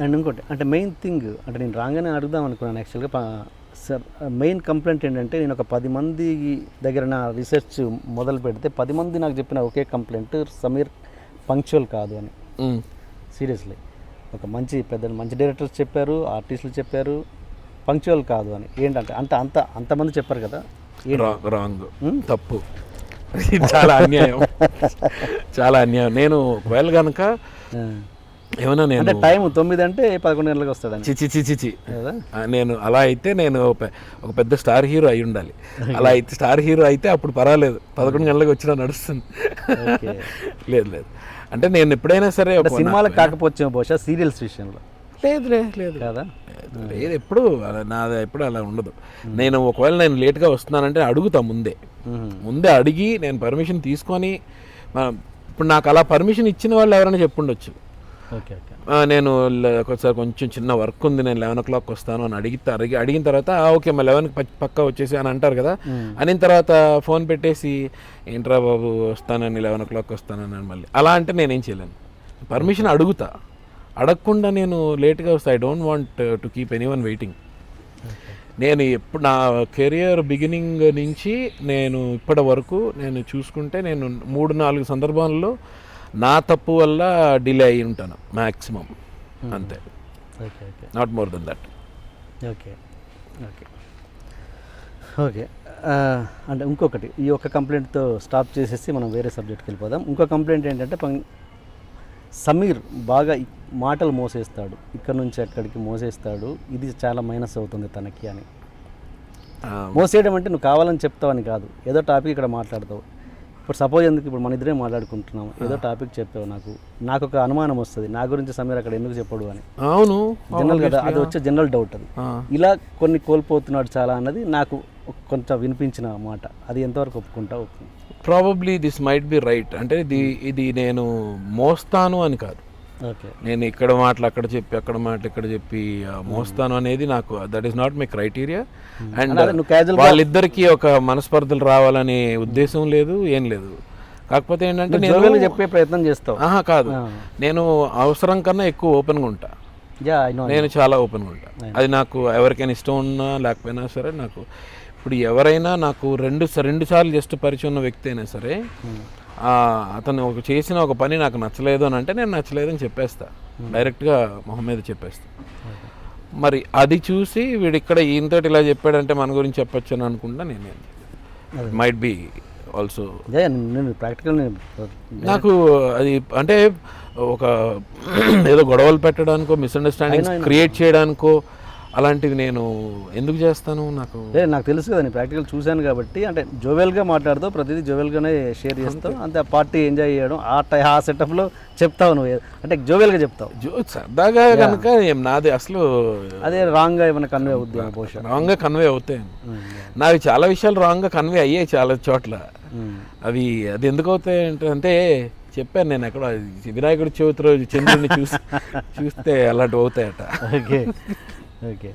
And ఇంకోటి అంటే main thing అంటే నేను రాగానే అడుగుదాం అనుకున్నాను యాక్చువల్గా సార్ మెయిన్ కంప్లైంట్ ఏంటంటే నేను ఒక పది మంది దగ్గర నా రీసెర్చ్ మొదలు పెడితే పది మంది నాకు చెప్పిన ఒకే కంప్లైంట్ సమీర్ పంక్చువల్ కాదు అని. సీరియస్లీ. ఒక మంచి పెద్ద మంచి డైరెక్టర్స్ చెప్పారు ఆర్టిస్టులు చెప్పారు పంక్చువల్ కాదు అని. ఏంటంటే అంత అంత అంతమంది చెప్పారు కదా రాంగ్. తప్పు. చాలా అన్యాయం. చాలా అన్యాయం. నేను ఒకవేళ కనుక. ఏమన్నా నేను అంటే టైం తొమ్మిది అంటే పదకొండు గంటలకు వస్తాడని. చిచి చిచి ఆ, నేను అలా అయితే నేను ఒక- పెద్ద స్టార్ హీరో అయి ఉండాలి. అలా అయితే స్టార్ హీరో అయితే అప్పుడు పర్వాలేదు. పదకొండు గంటలకు వచ్చినా నడుస్తుంది. లేదు లేదు. అంటే నేను ఎప్పుడైనా సరే సినిమాలకు కాకపోవచ్చు బహుశా సీరియల్స్ విషయంలో. లేదు లేదు. కదా? లేదు ఎప్పుడు అలా నాది ఎప్పుడు అలా ఉండదు. నేను ఒకవేళ నేను లేట్గా వస్తున్నానంటే అడుగుతా ముందే. ముందే అడిగి నేను పర్మిషన్ తీసుకొని ఇప్పుడు నాకు అలా పర్మిషన్ ఇచ్చిన వాళ్ళు ఎవరైనా చెప్పుండొచ్చు. నేను ఒకసారి కొంచెం చిన్న వర్క్ ఉంది నేను లెవెన్ ఓ క్లాక్ వస్తాను అని అడిగి అడిగి అడిగిన తర్వాత "ఆ, ఓకే మా లెవెన్కి పక్కా వచ్చేసి అని అంటారు కదా. అనిన తర్వాత ఫోన్ పెట్టేసి ఏంట్రా బాబు వస్తానని లెవెన్ ఓ క్లాక్ వస్తానని మళ్ళీ. అలా అంటే నేనేం చేయలేను. పర్మిషన్ అడుగుతా. అడగకుండా నేను లేట్గా వస్తా. I don't want to keep anyone waiting నేను ఎప్పుడు నా కెరియర్ బిగినింగ్ నుంచి నేను ఇప్పటి వరకు నేను చూసుకుంటే నేను మూడు నాలుగు సందర్భాల్లో నా తప్పు వల్ల డిలే అయి ఉంటాను మ్యాక్సిమం అంతే. Okay okay not more then that okay okay okay అంటే ఇంకొకటి ఈ ఒక్క కంప్లైంట్తో స్టాప్ చేసేసి మనం వేరే సబ్జెక్ట్కి వెళ్ళిపోదాం. ఇంకో కంప్లైంట్ ఏంటంటే సమీర్ బాగా మాటలు మోసేస్తాడు. ఇక్కడ నుంచి అక్కడికి మోసేస్తాడు. ఇది చాలా మైనస్ అవుతుంది తనకి అని. మోసేయడం అంటే నువ్వు కావాలని చెప్తావని కాదు. ఏదో టాపిక్ ఇక్కడ మాట్లాడతావు. ఇప్పుడు సపోజ్ ఎందుకు ఇప్పుడు మన ఇద్దరే మాట్లాడుకుంటున్నాం ఏదో టాపిక్ చెప్పావు నాకు. నాకు ఒక అనుమానం వస్తుంది. నా గురించి సమీర్ అక్కడ ఎందుకు చెప్పడు అని. అవును. జనరల్ కదా అది వచ్చే జనరల్ డౌట్ అది. ఇలా కొన్ని కోల్పోతున్నాడు చాలా అన్నది నాకు కొంత వినిపించిన మాట. అది ఎంతవరకు ఒప్పుకుంటా probably this might be right అంటే ఇది ఇది నేను మోస్తాను అని కాదు. నేను ఇక్కడ మాటలు అక్కడ చెప్పి అక్కడ మాటలు ఇక్కడ చెప్పి మోస్తాను అనేది నాకు that is not my criteria and వాళ్ళిద్దరికి ఒక మనస్పర్ధలు రావాలనే ఉద్దేశం లేదు ఏం లేదు. కాకపోతే ఏంటంటే నేను చెప్పే ప్రయత్నం చేస్తావు. ఆహా కాదు. నేను అవసరం కన్నా ఎక్కువ ఓపెన్గా ఉంటా. నేను చాలా ఓపెన్గా ఉంటా. అది నాకు ఎవరికైనా ఇష్టం ఉన్నా లేకపోయినా సరే నాకు ఇప్పుడు ఎవరైనా నాకు రెండు రెండు సార్లు జస్ట్ పరిచయం ఉన్న వ్యక్తి అయినా సరే ఆ, అతను ఒక చేసిన ఒక పని నాకు నచ్చలేదు అని అంటే నేను నచ్చలేదు అని చెప్పేస్తా డైరెక్ట్గా మొహం మీద చెప్పేస్తా మరి అది చూసి వీడు ఇక్కడ ఈయనతో ఇలా చెప్పాడంటే మన గురించి చెప్పొచ్చు అని అనుకుంటా నేను మైట్ బి ఆల్సో ప్రాక్టికల్ నాకు అది అంటే ఒక ఏదో గొడవలు పెట్టడానికో మిస్అండర్స్టాండింగ్స్ క్రియేట్ చేయడానికో అలాంటివి నేను ఎందుకు చేస్తాను? నాకు నాకు తెలుసు కదా నేను ప్రాక్టికల్ చూశాను కాబట్టి. అంటే జోవెల్గా మాట్లాడుతావు ప్రతిదీ జోవెల్గానే షేర్ చేస్తావు. అంతే ఆ పార్టీ ఎంజాయ్ చేయడం ఆ టై ఆ సెటప్లో చెప్తావు నువ్వు. అంటే జోవెల్గా చెప్తావు. జో సరదాగా కనుక నాది అసలు అదే రాంగ్గా ఏమైనా కన్వే అవుద్ది బహుశా. రాంగ్గా కన్వే అవుతాయి. నావి చాలా విషయాలు రాంగ్గా కన్వే అయ్యాయి చాలా చోట్ల. మ్మ్. అవి అది ఎందుకు అవుతాయి అంటే అంటే చెప్పాను నేను ఎక్కడ వినాయకుడి చవితి రోజు చంద్రుడిని చూసి చూస్తే అలాంటివి అవుతాయట. Okay okay.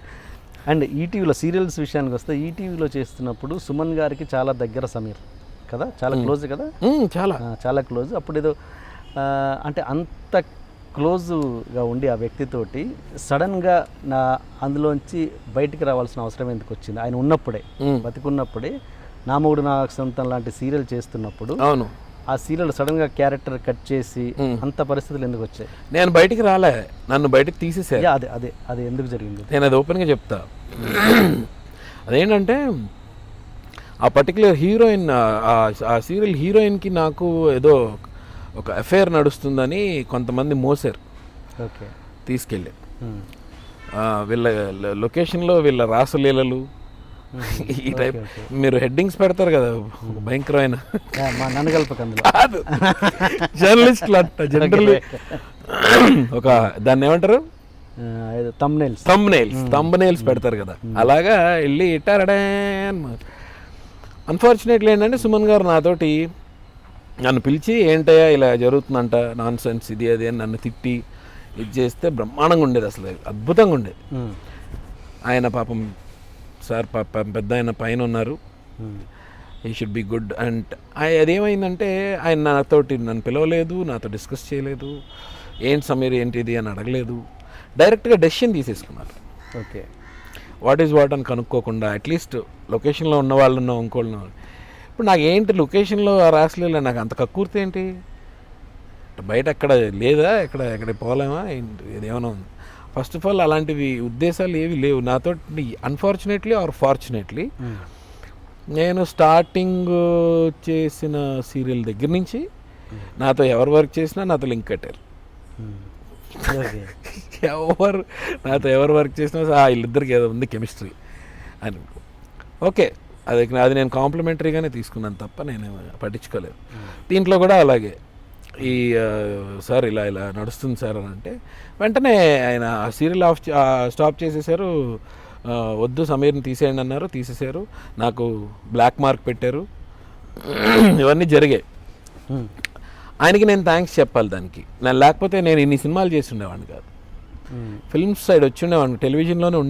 అండ్ ఈటీవీలో సీరియల్స్ విషయానికి వస్తే ఈటీవీలో చేస్తున్నప్పుడు సుమన్ గారికి చాలా దగ్గర సమీర్ కదా? చాలా క్లోజ్ కదా? చాలా. చాలా క్లోజ్. అప్పుడు ఏదో అంటే అంత క్లోజ్గా ఉండి ఆ వ్యక్తితోటి సడన్గా నా అందులోంచి బయటికి రావాల్సిన అవసరం ఎందుకు వచ్చింది? ఆయన ఉన్నప్పుడే బతికున్నప్పుడే నా మొగుడు నా సొంతం లాంటి సీరియల్ చేస్తున్నప్పుడు అవును. ఆ సీరియల్ సడన్గా క్యారెక్టర్ కట్ చేసి. అంత పరిస్థితులు ఎందుకు వచ్చాయి? నేను బయటికి రాలే. నన్ను బయటికి తీసేసారు యా, అదే అదే అది ఎందుకు జరిగింది? నేను అది ఓపెన్గా చెప్తా. అదేంటంటే ఆ పర్టికులర్ హీరోయిన్ ఆ సీరియల్ హీరోయిన్కి నాకు ఏదో ఒక అఫేర్ నడుస్తుందని కొంతమంది మోసారు. ఓకే. తీసుకెళ్ళి. వీళ్ళ లొకేషన్లో వీళ్ళ రాసలీలలు ఈ టైప్ మీరు హెడ్డింగ్స్ పెడతారు కదా భయంకరమైన. మా నన్నగల్పక కాదు. జర్నలిస్టులు అంట జనరల్లీ ఒక దాన్ని ఏమంటారు? తమ్నైల్స్ థంబ్ నెయిల్స్ పెడతారు కదా. అలాగా వెళ్ళి ఇట్టారడే అన్ఫార్చునేట్లీ ఏంటంటే సుమన్ గారు నాతోటి నన్ను పిలిచి ఏంటయ్యా ఇలా జరుగుతుందంట నాన్ సెన్స్ ఇది అది అని నన్ను తిట్టి ఇది చేస్తే బ్రహ్మాండంగా ఉండేది అసలు. అద్భుతంగా ఉండేది. ఆయన పాపం సార్ పెద్ద ఆయన పైన ఉన్నారు. ఈ షుడ్ బి గుడ్ అండ్ అదేమైందంటే ఆయన నాతోటి నన్ను పిలవలేదు నాతో డిస్కస్ చేయలేదు. ఏంటి సమీర్ ఏంటి ఇది అని అడగలేదు. డైరెక్ట్గా డెసిషన్ తీసేసుకున్నారు. ఓకే. వాట్ ఈజ్ వాట్ అని కనుక్కోకుండా అట్లీస్ట్ లొకేషన్లో ఉన్న వాళ్ళను ఇంకోళ్ళను. ఇప్పుడు నాకు ఏంటి లొకేషన్లో రాసలేదు నాకు అంత కక్కుర్తి ఏంటి? బయట ఎక్కడ లేదా? ఎక్కడ ఎక్కడ పోలేమా? ఏంటి? ఇదేమైనా ఉంది. ఫస్ట్ ఆఫ్ ఆల్ అలాంటివి ఉద్దేశాలు ఏవి లేవు. నాతో అన్ఫార్చునేట్లీ ఆర్ ఫార్చునేట్లీ నేను స్టార్టింగ్ చేసిన సీరియల్ దగ్గర నుంచి నాతో ఎవరు వర్క్ చేసినా నాతో లింక్ కట్టారు. ఓకే ఎవరు నాతో ఎవరు వర్క్ చేసినా "ఆ, వీళ్ళిద్దరికి ఏదో ఉంది కెమిస్ట్రీ అని. ఓకే అది అది నేను కాంప్లిమెంటరీగానే తీసుకున్నాను తప్ప నేను పట్టించుకోలేదు. దీంట్లో కూడా అలాగే. ఈ సార్ ఇలా ఇలా నడుస్తుంది సార్ అని అంటే వెంటనే ఆయన ఆ సీరియల్ ఆఫ్ స్టాప్ చేసేసారు. వద్దు సమీర్ని తీసేయండి అన్నారు తీసేశారు నాకు బ్లాక్ మార్క్ పెట్టారు. ఇవన్నీ జరిగాయి. ఆయనకి నేను థ్యాంక్స్ చెప్పాలి దానికి. నేను లేకపోతే నేను ఇన్ని సినిమాలు చేసి ఉండేవాడిని కాదు. ఫిల్మ్స్ సైడ్ వచ్చి ఉండేవాడిని టెలివిజన్లోనే ఉండే